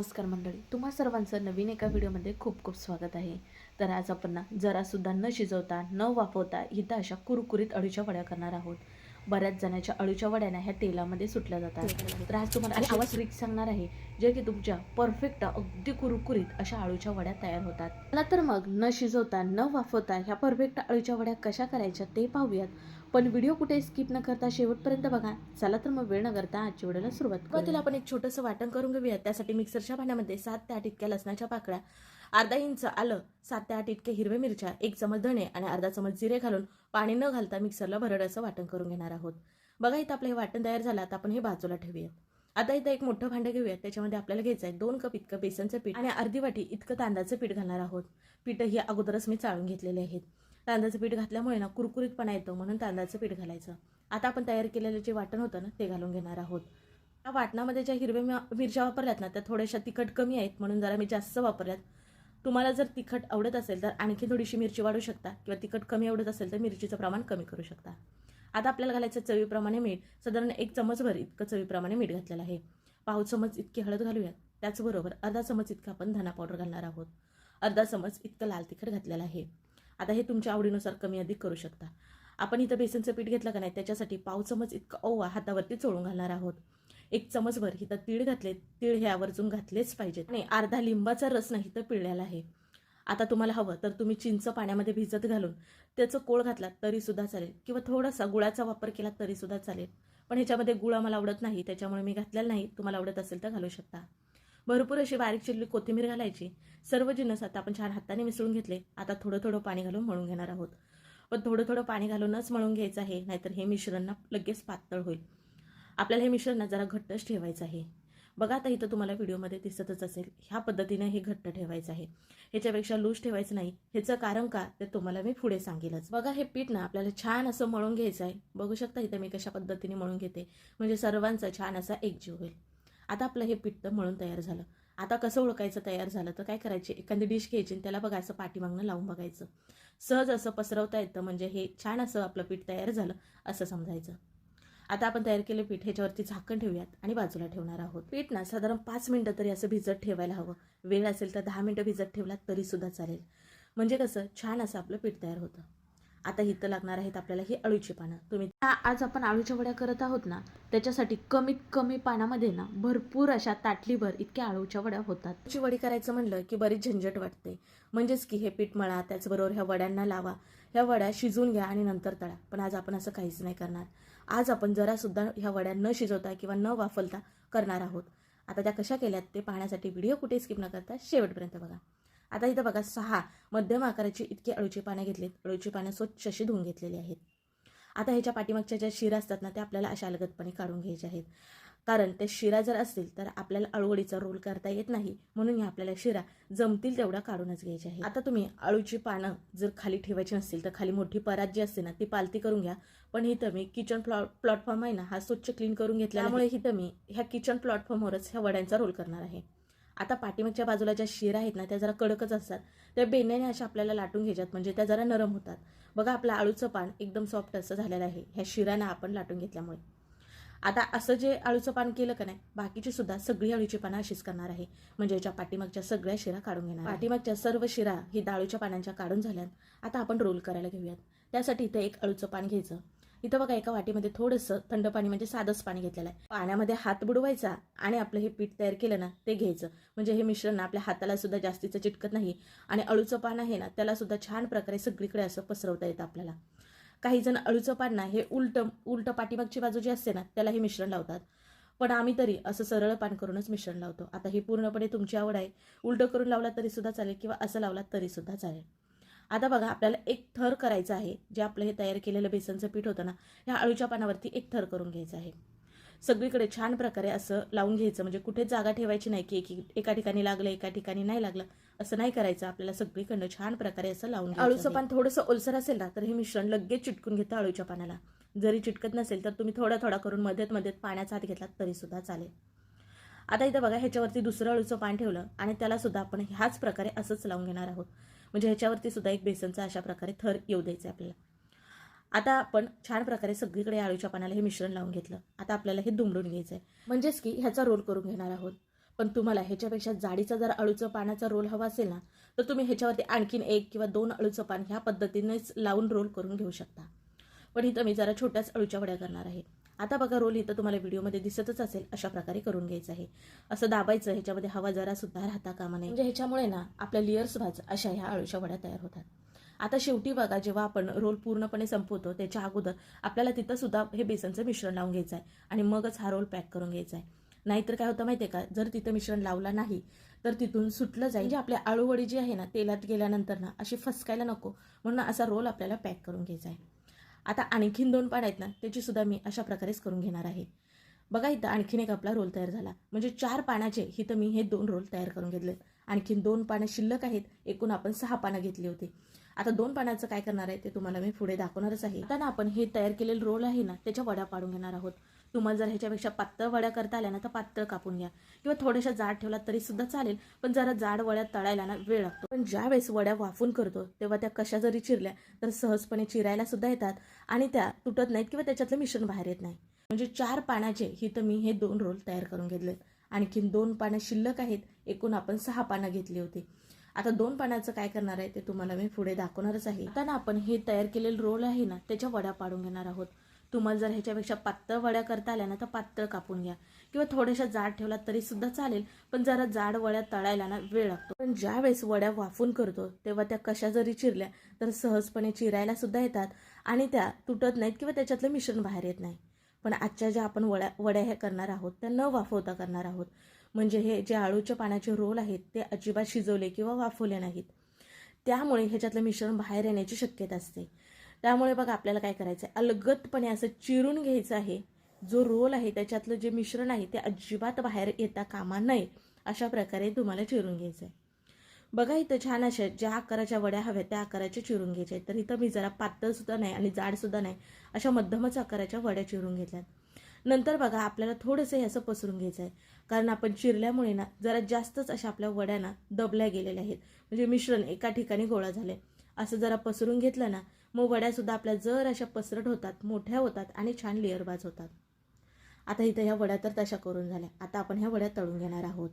नमस्कार मंडळी तुम्हा सर्वांचं नवीन एका व्हिडिओमध्ये खूप खूप स्वागत आहे. तर आज आपण ना जरासुद्धा न शिजवता न वाफवता इथं अशा कुरकुरीत अळूच्या वड्या करणार आहोत. बऱ्याच जणांच्या अळूच्या वड्याना ह्या तेलामध्ये सुटल्या जातात. तर आज तुम्हाला आवाज ट्रिक सांगणार आहे जे की तुमच्या परफेक्ट अगदी कुरकुरीत अशा अळूच्या वड्या तयार होतात. चला तर मग न शिजवता न वाफवता ह्या परफेक्ट अळूच्या वड्या कशा करायच्या ते पाहूयात. पण व्हिडिओ कुठे स्किप न करता शेवटपर्यंत बघा. चला तर मग वेळ न करता आजच्या व्हिडिओला सुरुवात सुरुवातीला आपण एक छोटंसं वाटण करून घेऊया. त्यासाठी मिक्सरच्या भांड्यामध्ये सात ते आठ इतक्या लसणाच्या पाकळ्या अर्धा इंच आलं सात ते आठ इतके हिरवे मिरच्या एक चमच धणे आणि अर्धा चमच जिरे घालून पाणी न घालता मिक्सरला भरड असं वाटण करून घेणार आहोत. बघा इथं आपलं हे वाटण तयार झालं. आता आपण हे बाजूला ठेवूया. आता इथं एक मोठं भांडं घेऊया. त्याच्यामध्ये आपल्याला घ्यायचं आहे दोन कप इतकं बेसनचं पीठ आणि अर्धी वाटी इतकं तांदळाचं पीठ घालणार आहोत. पीठ ही अगोदरच मी चाळून घेतलेले आहेत. तांदळाचं पीठ घातल्यामुळे ना कुरकुरीतपणा येतो म्हणून तांदळाचं पीठ घालायचं. आता आपण तयार केलेलं जे वाटण होतं ना ते घालून घेणार आहोत. त्या वाटणामध्ये ज्या हिरव्या मिरच्या वापरल्यात ना त्या थोड्याशा तिखट कमी आहेत म्हणून जरा मी जास्त वापरल्यात. तुम्हाला जर तिखट आवडत असेल तर आणखी थोडीशी मिरची वाढू शकता किंवा तिखट कमी आवडत असेल तर मिरचीचं प्रमाण कमी करू शकता. आता आपल्याला घालायचं चवीप्रमाणे मीठ. साधारण एक चमचभर इतकं चवीप्रमाणे मीठ घातलेलं आहे. पाव चमच इतकी हळद घालूयात. त्याचबरोबर अर्धा चमच इतकं आपण धना पावडर घालणार आहोत. अर्धा चमच इतकं लाल तिखट घातलेलं आहे. आता हे तुमच्या आवडीनुसार कमी अधिक करू शकता. आपण इथं बेसनचं पीठ घेतलं का नाही त्याच्यासाठी पाव चमच इतकं ओवा हातावरती चोळून घालणार आहोत. एक चमचभर इथं तीळ घातले तीळ हे आवर्जून घातलेच पाहिजेत. आणि अर्धा लिंबाचा रस नाही तर पिळलेला आहे. आता तुम्हाला हवं तर तुम्ही चिंच पाण्यामध्ये भिजत घालून त्याचं कोळ घातला तरी सुद्धा चालेल. किंवा थोडासा गुळाचा वापर केला तरी सुद्धा चालेल. पण ह्याच्यामध्ये गुळ आम्हाला आवडत नाही त्याच्यामुळे मी घातलेला नाही. तुम्हाला आवडत असेल तर घालू शकता. भरपूर अशी बारीक चिरली कोथिंबीर घालायची. सर्व जिन्नस आता आपण छान हाताने मिसळून घेतले. आता थोडं थोडं पाणी घालून मळून घेणार आहोत. पण थोडं थोडं पाणी घालूनच मळून घ्यायचं आहे नाहीतर हे मिश्रण ना लगेच पातळ होईल. आपल्याला हे मिश्रण ना जरा घट्टच ठेवायचं आहे. बघा आता इथं तुम्हाला व्हिडिओमध्ये दिसतच असेल ह्या पद्धतीने हे घट्ट ठेवायचं आहे. ह्याच्यापेक्षा लूज ठेवायचं नाही. ह्याचं कारण का? ते तुम्हाला मी पुढे सांगेलच. बघा हे पीठ ना आपल्याला छान असं मळून घ्यायचं आहे. बघू शकता इथं मी कशा पद्धतीने मळून घेते. म्हणजे सर्वांचा छान असा एकजीव होईल. आता आपलं हे पीठ तर मळून तयार झालं. आता कसं ओळखायचं तयार झालं? तर काय करायचे? एखादी डिश घ्यायची आणि त्याला बघायचं पाठीमागणं लावून बघायचं. सहज असं पसरवता येतं म्हणजे हे छान असं आपलं पीठ तयार झालं असं समजायचं. आता आपण तयार केलं पीठ ह्याच्यावरती झाकण ठेवूयात आणि बाजूला ठेवणार आहोत. पीठ ना साधारण पाच मिनटं तरी असं भिजत ठेवायला हवं. वेळ असेल तर दहा मिनटं भिजत ठेवलात तरीसुद्धा चालेल. म्हणजे कसं? छान असं आपलं पीठ तयार होतं. आता इथं लागणार आहेत आपल्याला ही अळूची पानं. तुम्ही आज आपण अळूच्या वड्या करत आहोत ना त्याच्यासाठी कमीत कमी पानामध्ये ना भरपूर अशा ताटलीभर इतक्या अळूच्या वड्या होतात. अळूची वडी करायचं म्हणलं की बरीच झंझट वाटते. म्हणजेच की हे पीठ मळा त्याचबरोबर ह्या वड्यांना लावा. ह्या वड्या शिजवून घ्या आणि नंतर तळा. पण आज आपण असं काहीच नाही करणार. आज आपण जरासुद्धा ह्या वड्या न शिजवता किंवा न वाफलता करणार आहोत. आता त्या कशा केल्यात ते पाहण्यासाठी व्हिडिओ कुठे स्किप न करता शेवटपर्यंत बघा. आता इथं बघा सहा मध्यम आकाराची इतकी अळूची पानं घेतलीत. अळूची पानं स्वच्छ अशी धुवून घेतलेली आहेत. आता ह्याच्या पाठीमागच्या ज्या शिरा असतात ना त्या आपल्याला अशा अलगदपणे काढून घ्यायच्या आहेत. कारण ते शिरा जर असतील तर आपल्याला अळूवडीचा रोल करता येत नाही. म्हणून ह्या आपल्याला शिरा जमतील तेवढ्या काढूनच घ्यायच्या आहे आता तुम्ही अळूची पानं जर खाली ठेवायची नसतील तर खाली मोठी परात जी असते ना ती पालती करून घ्या. पण इथं मी किचन प्लॉट प्लॅटफॉर्म आहे ना हा स्वच्छ क्लीन करून घेतल्यामुळे ही इथं मी ह्या किचन प्लॅटफॉर्मवरच ह्या वड्यांचा रोल करणार आहे. आता पाठीमागच्या बाजूला ज्या शिरा आहेत ना त्या जरा कडकच असतात. त्या बेण्याने अशा आपल्याला लाटून घ्यायच्यात म्हणजे त्या जरा नरम होतात. बघा आपलं आळूचं पान एकदम सॉफ्ट असं झालेलं आहे. ह्या शिरानं आपण लाटून घेतल्यामुळे. आता असं जे आळूचं पान केलं का नाही बाकीची सुद्धा सगळी अळूची पानं अशीच करणार आहे. म्हणजे याच्या पाठीमागच्या सगळ्या शिरा काढून घेणार पाठीमागच्या सर्व शिरा ही डाळूच्या पानांच्या काढून झाल्यात. आता आपण रोल करायला घेऊयात. त्यासाठी इथं एक अळूचं पान घ्यायचं. इथं बघा एका वाटीमध्ये थोडंसं थंड पाणी म्हणजे साधंच पाणी घेतलेलं आहे. पाण्यामध्ये हात बुडवायचा आणि आपलं हे पीठ तयार केलं ना ते घ्यायचं. म्हणजे हे मिश्रण ना आपल्या हाताला सुद्धा जास्तीचं चिटकत नाही आणि अळूचं पान आहे ना त्याला सुद्धा छान प्रकारे सगळीकडे असं पसरवता येतं आपल्याला. काही जण अळूचं पान ना हे उलट उलट पाठीमागची बाजू जी असते ना त्याला हे मिश्रण लावतात. पण आम्ही तरी असं सरळ पान करूनच मिश्रण लावतो. आता ही पूर्णपणे तुमची आवड आहे. उलटं करून लावला तरी सुद्धा चालेल किंवा असं लावला तरी सुद्धा चालेल. आता बघा आपल्याला एक थर करायचं आहे जे आपलं हे तयार केलेलं बेसनचं पीठ होतं ना ह्या अळूच्या पानावरती एक थर करून घ्यायचं आहे. सगळीकडे छान प्रकारे असं लावून घ्यायचं म्हणजे कुठेच जागा ठेवायची नाही की एकी एका ठिकाणी लागलं एका ठिकाणी नाही लागलं असं नाही करायचं. आपल्याला सगळीकडनं छान प्रकारे असं लावून घ्यायचं अळूचं पान थोडंसं ओलसर असेल ना तर हे मिश्रण लगेच चिटकून घेतं अळूच्या पानाला. जरी चिटकत नसेल तर तुम्ही थोडा थोडा करून मध्येत मध्येत पाण्याचा हात घेतला तरी सुद्धा चालेल. आता इथं बघा ह्याच्यावरती दुसरं अळूचं पान ठेवलं आणि त्याला सुद्धा आपण ह्याच प्रकारे असंच लावून घेणार आहोत. म्हणजे ह्याच्यावरती सुद्धा एक बेसनचा अशा प्रकारे थर येऊ द्यायचा आहे आपल्याला. आता आपण छान प्रकारे सगळीकडे आळूच्या पानाला हे मिश्रण लावून घेतलं. आता आपल्याला हे दुमडून घ्यायचं आहे म्हणजेच की ह्याचा रोल करून घेणार आहोत. पण तुम्हाला ह्याच्यापेक्षा जाडीचा जर अळूचं पानाचा रोल हवा असेल ना तर तुम्ही ह्याच्यावरती आणखीन एक किंवा दोन अळूचं पान ह्या पद्धतीनेच लावून रोल करून घेऊ शकता. पण इथं मी जरा छोट्याच अळूच्या वड्या करणार आहे. आता बघा रोल इथं तुम्हाला व्हिडिओमध्ये दिसतच असेल अशा प्रकारे करून घ्यायचं आहे. असं दाबायचं ह्याच्यामध्ये हवा जरा सुद्धा राहता कामा नये. म्हणजे ह्याच्यामुळे ना आपल्या लिअर्स भाज अशा ह्या अळूच्या वड्या तयार होतात. आता शेवटी बघा जेव्हा आपण रोल पूर्णपणे संपवतो त्याच्या अगोदर आपल्याला तिथं सुद्धा हे बेसनचं मिश्रण लावून घ्यायचं आहे आणि मगच हा रोल पॅक करून घ्यायचा आहे. नाहीतर काय होतं माहिती आहे का जर तिथं मिश्रण लावला नाही तर तिथून सुटलं जाईल. म्हणजे आपल्या आळूवडी जी आहे ना तेलात गेल्यानंतर ना अशी फसकायला नको. म्हणून असा रोल आपल्याला पॅक करून घ्यायचा आहे. आता आणखीन दोन पान आहेत ना त्याची सुद्धा मी अशा प्रकारेच करून घेणार आहे. बघा इथं आणखीन एक आपला रोल तयार झाला. म्हणजे चार पानाचे इथं मी हे दोन रोल तयार करून घेतले. आणखीन दोन पानं शिल्लक आहेत एकूण आपण सहा पानं घेतली होती. आता दोन पानाचं काय करणार आहे ते तुम्हाला मी पुढे दाखवणारच आहे. आता ना आपण हे तयार केलेलं रोल आहे ना त्याच्या वड्या पाडून घेणार आहोत. तुम्हाला जर ह्याच्यापेक्षा पातळ वड्या करता आल्या ना तर पातळ कापून घ्या. किंवा थोड्याशा जाड ठेवला तरी सुद्धा चालेल पण जरा जाड वड्या तळायला ना वेळ लागतो. पण ज्या वेळेस वड्या वाफून करतो तेव्हा त्या कशा जरी चिरल्या तर सहजपणे चिरायला सुद्धा येतात आणि त्या तुटत नाहीत किंवा त्याच्यातलं मिश्रण बाहेर येत नाही. म्हणजे चार पानाचे ही तर मी हे दोन रोल तयार करून घेतलेत. आणखीन दोन पानं शिल्लक आहेत एकूण आपण सहा पानं घेतली होती. आता दोन पानाचं काय करणार आहे ते तुम्हाला मी पुढे दाखवणारच आहे. आता ना आपण हे तयार केलेले रोल आहे ना त्याच्या वड्या पाडून घेणार आहोत. तुम्हाला जर ह्याच्यापेक्षा पातळ वड्या करता आल्या ना तर पातळ कापून घ्या. किंवा थोड्याशा जाड ठेवला तरी सुद्धा चालेल पण जरा जाड वड्या तळायला ना वेळ लागतो. पण ज्या वेळेस वड्या वाफून करतो तेव्हा त्या कशा जरी चिरल्या तर सहजपणे चिरायला सुद्धा येतात आणि त्या तुटत नाहीत किंवा त्याच्यातलं मिश्रण बाहेर येत नाही. पण आजच्या ज्या आपण वड्या वड्या ह्या करणार आहोत त्या न वाफवता करणार आहोत. म्हणजे हे जे आळूच्या पाण्याचे रोल आहेत ते अजिबात शिजवले किंवा वाफवले नाहीत. त्यामुळे ह्याच्यातलं मिश्रण बाहेर येण्याची शक्यता असते. त्यामुळे बघा आपल्याला काय करायचं आहे अलगदपणे असं चिरून घ्यायचं आहे. जो रोल आहे त्याच्यातलं जे मिश्रण आहे ते अजिबात बाहेर येता कामा नये अशा प्रकारे तुम्हाला चिरून घ्यायचं आहे बघा इथं छान अशा ज्या आकाराच्या वड्या हव्या त्या आकाराच्या चिरून घ्यायच्या आहेत तर इथं मी जरा पातळसुद्धा नाही आणि जाडसुद्धा नाही अशा मध्यमच आकाराच्या वड्या चिरून घेतल्यात. नंतर बघा आपल्याला थोडंसं हे असं पसरून घ्यायचं आहे कारण आपण चिरल्यामुळे ना जरा जास्तच अशा आपल्या वड्यांना दबल्या गेलेल्या आहेत. म्हणजे मिश्रण एका ठिकाणी गोळा झाले असं जरा पसरून घेतलं ना मग वड्यासुद्धा आपल्या जर अशा पसरट होतात मोठ्या होतात आणि छान लेअरबाज होतात. आता इथं ह्या वड्या तर तशा करून झाल्या. आता आपण ह्या वड्या तळून घेणार आहोत.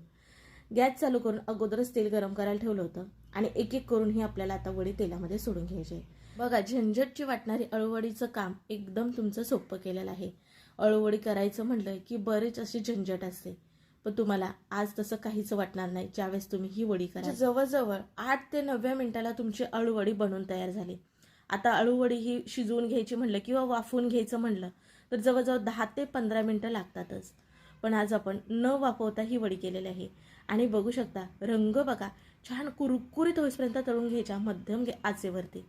गॅस चालू करून अगोदरच तेल गरम करायला ठेवलं होतं आणि एक एक करून ही आपल्याला आता वडी तेलामध्ये सोडून घ्यायची बघा झंझटची वाटणारी अळूवडीचं काम एकदम तुमचं सोपं केलेलं आहे. अळूवडी करायचं म्हटलं की बरेच अशी झंझट असते. पण तुम्हाला आज तसं काहीच वाटणार नाही. ज्यावेळेस तुम्ही ही वडी करा जवळजवळ आठ ते नव्या मिनिटाला तुमची अळूवडी बनवून तयार झाली. आता अळूवडी ही शिजवून घ्यायची म्हणलं किंवा वाफवून घ्यायचं म्हणलं तर जवळजवळ दहा ते पंधरा मिनटं लागतातच. पण आज आपण न वापरता ही वडी केलेली आहे. आणि बघू शकता रंग बघा छान कुरकुरीत होईपर्यंत तळून घ्यायच्या मध्यम आचेवरती.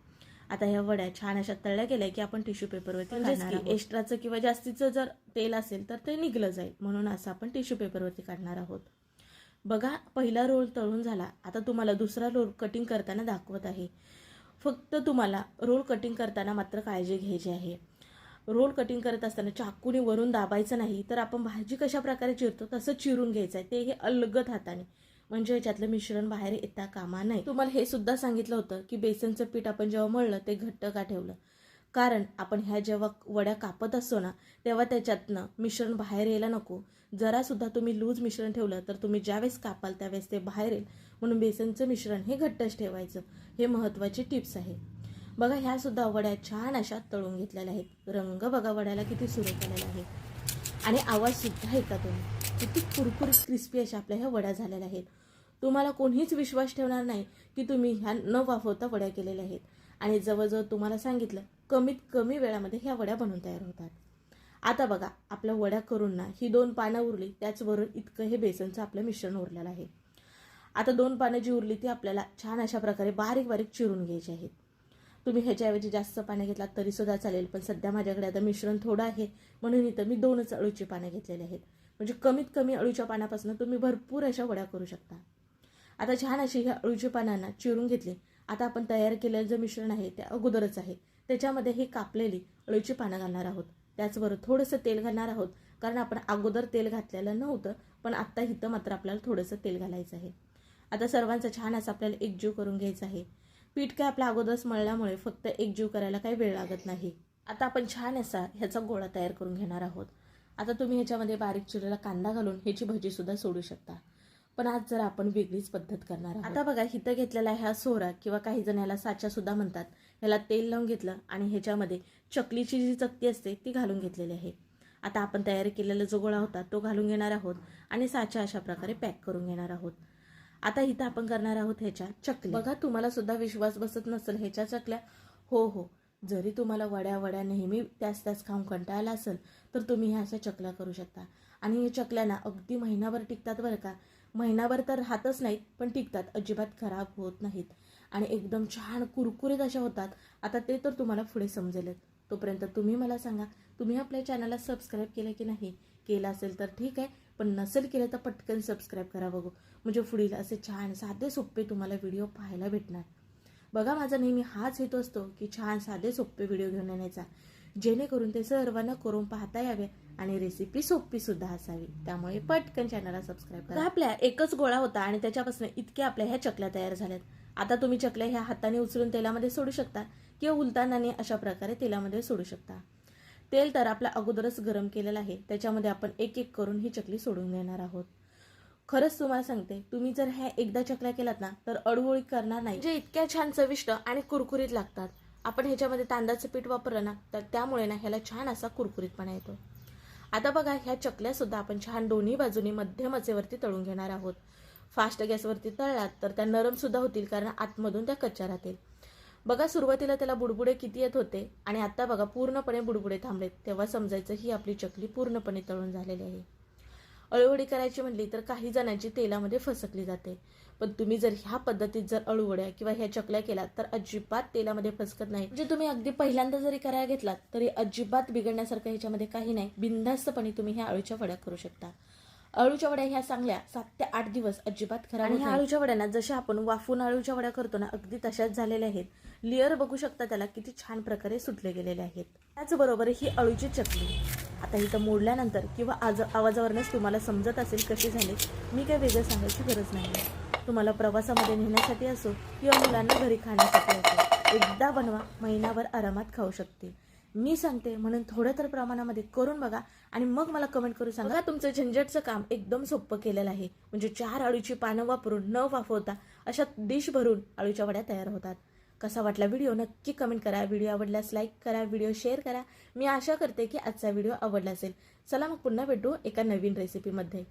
आता ह्या वड्या छान अशा तळल्या गेल्या की आपण टिश्यू पेपरवरती. एक्स्ट्राचं किंवा जास्तीचं जर तेल असेल तर ते निघलं जाईल. म्हणून असं आपण टिश्यू पेपरवरती काढणार आहोत. बघा पहिला रोल तळून झाला. आता तुम्हाला दुसरा रोल कटिंग करताना दाखवत आहे. फक्त तुम्हाला रोल कटिंग करताना मात्र काळजी घ्यायची आहे. रोल कटिंग करत असताना चाकूने वरून दाबायचं नाही तर आपण भाजी कशा प्रकारे चिरतो तसं चिरून घ्यायचं आहे ते हे अलगत हाताने. म्हणजे याच्यातलं मिश्रण बाहेर येता कामा नाही. तुम्हाला हे सुद्धा सांगितलं होतं की बेसनचं पीठ आपण जेव्हा मळलं ते घट्ट का ठेवलं? कारण आपण ह्या जेव्हा वड्या कापत असतो ना तेव्हा त्याच्यातनं मिश्रण बाहेर यायला नको. जरासुद्धा तुम्ही लूज मिश्रण ठेवलं तर तुम्ही ज्यावेळेस कापाल त्यावेळेस ते बाहेर येईल. म्हणून बेसनचं मिश्रण हे घट्टच ठेवायचं. हे महत्त्वाची टिप्स आहे. बघा ह्यासुद्धा वड्या छान अशा तळून घेतलेल्या आहेत. रंग बघा वड्याला किती सुरेख आलेला आहे. आणि आवाजसुद्धा ऐका तुम्ही किती कुरकुरीत क्रिस्पी अशा आपल्या ह्या वड्या झालेल्या आहेत. तुम्हाला कोणीच विश्वास ठेवणार नाही की तुम्ही ह्या न वाफवता वड्या केलेल्या आहेत. आणि जवळजवळ तुम्हाला सांगितलं कमीत कमी वेळामध्ये ह्या वड्या बनवून तयार होतात. आता बघा आपल्या वड्या करून ना ही दोन पानं उरली त्याचवरून इतकं हे बेसनचं आपलं मिश्रण उरलेलं आहे. आता दोन पानं जी उरली ती आपल्याला छान अशा प्रकारे बारीक बारीक चिरून घ्यायची आहेत. तुम्ही ह्याच्याऐवजी जास्त पानं घेतलात तरी सुद्धा चालेल पण सध्या माझ्याकडे आता मिश्रण थोडं आहे म्हणून इथं मी दोनच अळूची पानं घेतलेली आहेत. म्हणजे कमीत कमी अळूच्या पानापासून तुम्ही भरपूर अशा वड्या करू शकता. आता छान अशी ह्या अळूच्या पानांना चिरून घेतली. आता आपण तयार केलेलं जे मिश्रण आहे ते अगोदरच आहे. त्याच्यामध्ये ही कापलेली अळूची पानं घालणार आहोत. त्याचबरोबर थोडंसं तेल घालणार आहोत. कारण आपण अगोदर तेल घातलेलं नव्हतं पण आत्ता इथं मात्र आपल्याला थोडंसं तेल घालायचं आहे. आता सर्वांचं छान असं आपल्याला एकजीव करून घ्यायचं आहे. पीठ काय आपल्या अगोदरच मळल्यामुळे फक्त एकजीव करायला काही वेळ लागत नाही. आता आपण छान असा ह्याचा गोळा तयार करून घेणार आहोत. आता तुम्ही ह्याच्यामध्ये बारीक चिरलेला कांदा घालून ह्याची भजीसुद्धा सोडू शकता. पण आज जर आपण वेगळीच पद्धत करणार आहोत. आता बघा हिथं घेतलेला ह्या सोहरा किंवा काही जण ह्याला साचा सुद्धा म्हणतात. ह्याला तेल लावून घेतलं आणि ह्याच्यामध्ये चकलीची जी चकती असते ती घालून घेतलेली आहे. आता आपण तयार केलेला जो गोळा होता तो घालून घेणार आहोत आणि साचा अशा प्रकारे पॅक करून घेणार आहोत. आता इथं आपण करणार आहोत ह्याच्या चकली बघा तुम्हाला सुद्धा विश्वास बसत नसेल ह्याच्या चकल्या. हो हो. जरी तुम्हाला वड्या वड्या नेहमी त्याच त्याच खाऊन कंटाळला असेल तर तुम्ही ह्या अशा चकल्या करू शकता. आणि हे चकल्यांना अगदी महिनाभर टिकतात बरं का. महिनाभर तर राहतच नाहीत पण टिकतात. अजिबात खराब होत नाहीत. आणि एकदम छान कुरकुरीत अशा होतात. आता ते तर तुम्हाला पुढे समजेलच. तोपर्यंत तुम्ही मला सांगा तुम्ही आपल्या चॅनलला सबस्क्राईब केलं की नाही? केलं असेल तर ठीक आहे पण नसेल केलं तर पटकन सबस्क्राईब करा बघू. म्हणजे पुढील असे छान साधे सोपे तुम्हाला व्हिडिओ पाहायला भेटणार. बघा माझा नेहमी हाच हेतू असतो की छान साधे सोपे व्हिडिओ घेऊन येण्याचा. जेणेकरून ते सर्वांना करून पाहता यावे. आणि रेसिपी सोपी सुद्धा असावी. त्यामुळे पटकन चॅनलला सबस्क्राईब करा. आपल्या एकच गोळा होता आणि त्याच्यापासून इतक्या आपल्या ह्या चकल्या तयार झाल्यात. आता तुम्ही चकल्या ह्या हाताने उचलून तेलामध्ये सोडू शकता किंवा उलतानाने अशा प्रकारे तेलामध्ये सोडू शकता. तेल तर आपल्या अगोदरच गरम केलेलं आहे. त्याच्यामध्ये आपण एक एक करून ही चकली सोडून घेणार आहोत. खरंच तुम्हाला सांगते तुम्ही जर ह्या एकदा चकल्या केलात ना तर अडवळी करणार नाही. जे इतक्या छान चविष्ट आणि कुरकुरीत लागतात. आपण ह्याच्यामध्ये तांदळाचं पीठ वापरलं ना तर त्यामुळे ना ह्याला छान असा कुरकुरीतपणा येतो. आता बघा ह्या चकल्यासुद्धा आपण छान दोन्ही बाजूनी मध्यम आचेवरती तळून घेणार आहोत. फास्ट गॅसवरती तळलात तर त्या नरमसुद्धा होतील कारण आतमधून त्या कच्च्या राहतील. बघा सुरुवातीला त्याला बुडबुडे किती येत होते आणि आता बघा पूर्णपणे बुडबुडे थांबलेत. तेव्हा समजायचं ही आपली चकली पूर्णपणे तळून झालेली आहे. अळूवडी करायची म्हणली तर काही जणांची तेलामध्ये फसकली जाते. पण तुम्ही जर ह्या पद्धतीत जर अळूवड्या किंवा ह्या चकल्या केलात तर अजिबात तेलामध्ये फसकत नाही. म्हणजे तुम्ही अगदी पहिल्यांदा जरी करायला घेतलात तरी अजिबात बिघडण्यासारखं ह्याच्यामध्ये काही नाही. बिनधास्तपणे तुम्ही ह्या अळूच्या वड्या करू शकता. अळूच्या वड्या ह्या चांगल्या सात ते आठ दिवस अजिबात खराब आणि ह्या अळूच्या वड्यांना जशा आपण वाफून अळूच्या वड्या करतो ना अगदी तशाच झालेल्या आहेत. लेअर बघू शकता त्याला किती छान प्रकारे सुटले गेलेले आहेत. त्याचबरोबर ही अळूची चकली. आता इथं मोडल्यानंतर किंवा आज आवाजावरनंच तुम्हाला समजत असेल कशी झाली मी काही वेगळं सांगायची गरज नाही तुम्हाला प्रवासामध्ये नेण्यासाठी असो किंवा मुलांना घरी खाण्यासाठी असो एकदा बनवा महिनाभर आरामात खाऊ शकते. मी सांगते म्हणून थोड्या तर प्रमाणामध्ये करून बघा आणि मग मला कमेंट करून सांगा. तुमचं झंझटचं काम एकदम सोपं केलेलं आहे. म्हणजे चार अळूची पानं वापरून न वाफवता अशा डिश भरून अळूच्या वड्या तयार होतात. कसा वाटला व्हिडिओ नक्की कमेंट करा. व्हिडिओ आवडल्यास लाईक करा व्हिडिओ शेअर करा. मी आशा करते की आजचा व्हिडिओ आवडला असेल. चला मग पुन्हा भेटू एका नवीन रेसिपीमध्ये